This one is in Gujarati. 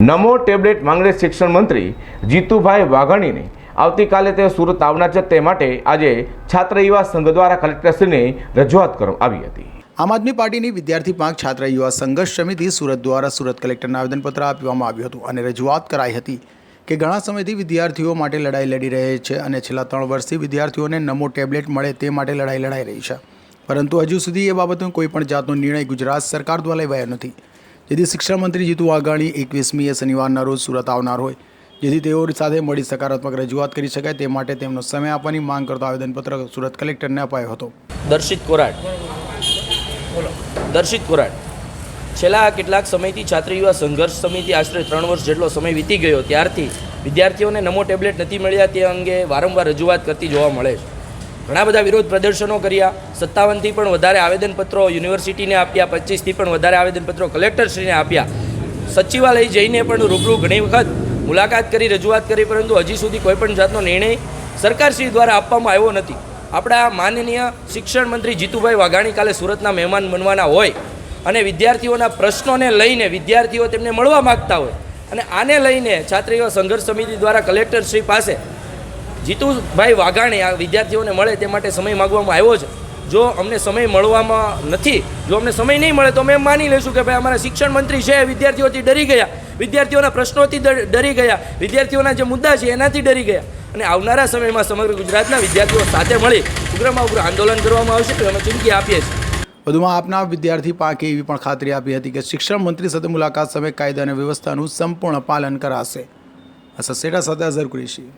નમો ટેબ્લેટ માંગણે શિક્ષણ મંત્રી જીતુભાઈ વાઘાણીને આવતીકાલે તે સુરત આવનાર છે. તે માટે આજે છાત્ર યુવા સંઘ દ્વારા કલેક્ટરશ્રીને રજૂઆત કરવામાં આવી હતી. આમ આદમી પાર્ટીની વિદ્યાર્થી પાંખ છાત્ર યુવા સંઘર્ષ સમિતિ સુરત દ્વારા સુરત કલેક્ટરને આવેદનપત્ર આપવામાં આવ્યું હતું અને રજૂઆત કરાઈ હતી કે ઘણા સમયથી વિદ્યાર્થીઓ માટે લડાઈ લડી રહે છે અને છેલ્લા ત્રણ વર્ષથી વિદ્યાર્થીઓને નમો ટેબ્લેટ મળે તે માટે લડાઈ લડાઈ રહી છે. પરંતુ હજુ સુધી એ બાબતનો કોઈ પણ જાતનો નિર્ણય ગુજરાત સરકાર દ્વારા લેવાયો નથી. જેથી શિક્ષણ મંત્રી જીતુ વાઘાણી એકવીસમીએ શનિવારના રોજ સુરત આવનાર હોય. જેથી તેઓ સાથે મળી સકારાત્મક રજૂઆત કરી શકાય તે માટે તેમનો સમય આપવાની માંગ કરતો આવેદનપત્ર સુરત કલેક્ટરને અપાયો હતો. દર્શિત કોરાટ દર્શિત કોરાટ છેલ્લા કેટલાક સમયથી છાત્ર યુવા સંઘર્ષ સમિતિ આશરે ત્રણ વર્ષ જેટલો સમય વીતી ગયો, ત્યારથી વિદ્યાર્થીઓને નમો ટેબ્લેટ નથી મળ્યા તે અંગે વારંવાર રજૂઆત કરતી જોવા મળે છે. ઘણા બધા વિરોધ પ્રદર્શનો કર્યા. સત્તાવનથી પણ વધારે આવેદનપત્રો યુનિવર્સિટીને આપ્યા. પચીસથી પણ વધારે આવેદનપત્રો કલેક્ટરશ્રીને આપ્યા. સચિવાલય જઈને પણ રૂબરૂ ઘણી વખત મુલાકાત કરી, રજૂઆત કરી, પરંતુ હજી સુધી કોઈપણ જાતનો નિર્ણય સરકારશ્રી દ્વારા આપવામાં આવ્યો નથી. આપણા માનનીય શિક્ષણ મંત્રી જીતુભાઈ વાઘાણી કાલે સુરતના મહેમાન બનવાના હોય અને વિદ્યાર્થીઓના પ્રશ્નોને લઈને વિદ્યાર્થીઓ તેમને મળવા માગતા હોય અને આને લઈને છાત્રીઓ સંઘર્ષ સમિતિ દ્વારા કલેક્ટરશ્રી પાસે જીતુભાઈ વાઘાણી આ વિદ્યાર્થીઓને મળે તે માટે સમય માગવામાં આવ્યો છે. જો અમને સમય મળવામાં નથી, જો અમને સમય નહીં મળે તો અમે માની લઈશું કે ભાઈ અમારા શિક્ષણ મંત્રી છે, વિદ્યાર્થીઓથી ડરી ગયા. વિદ્યાર્થીઓના પ્રશ્નોથી ડરી ગયા. વિદ્યાર્થીઓના જે મુદ્દા છે એનાથી ડરી ગયા. અને આવનારા સમયમાં સમગ્ર ગુજરાતના વિદ્યાર્થીઓ સાથે મળી ઉગ્રમાં ઉગ્ર આંદોલન કરવામાં આવશે તો અમે ચીમકી આપીએ છીએ. વધુમાં આપના વિદ્યાર્થી પાંખે એવી પણ ખાતરી આપી હતી કે શિક્ષણ મંત્રી સાથે મુલાકાત સમયે કાયદા અને વ્યવસ્થાનું સંપૂર્ણ પાલન કરાશે. આ સસેડા સાથે અઝર કુરેશી.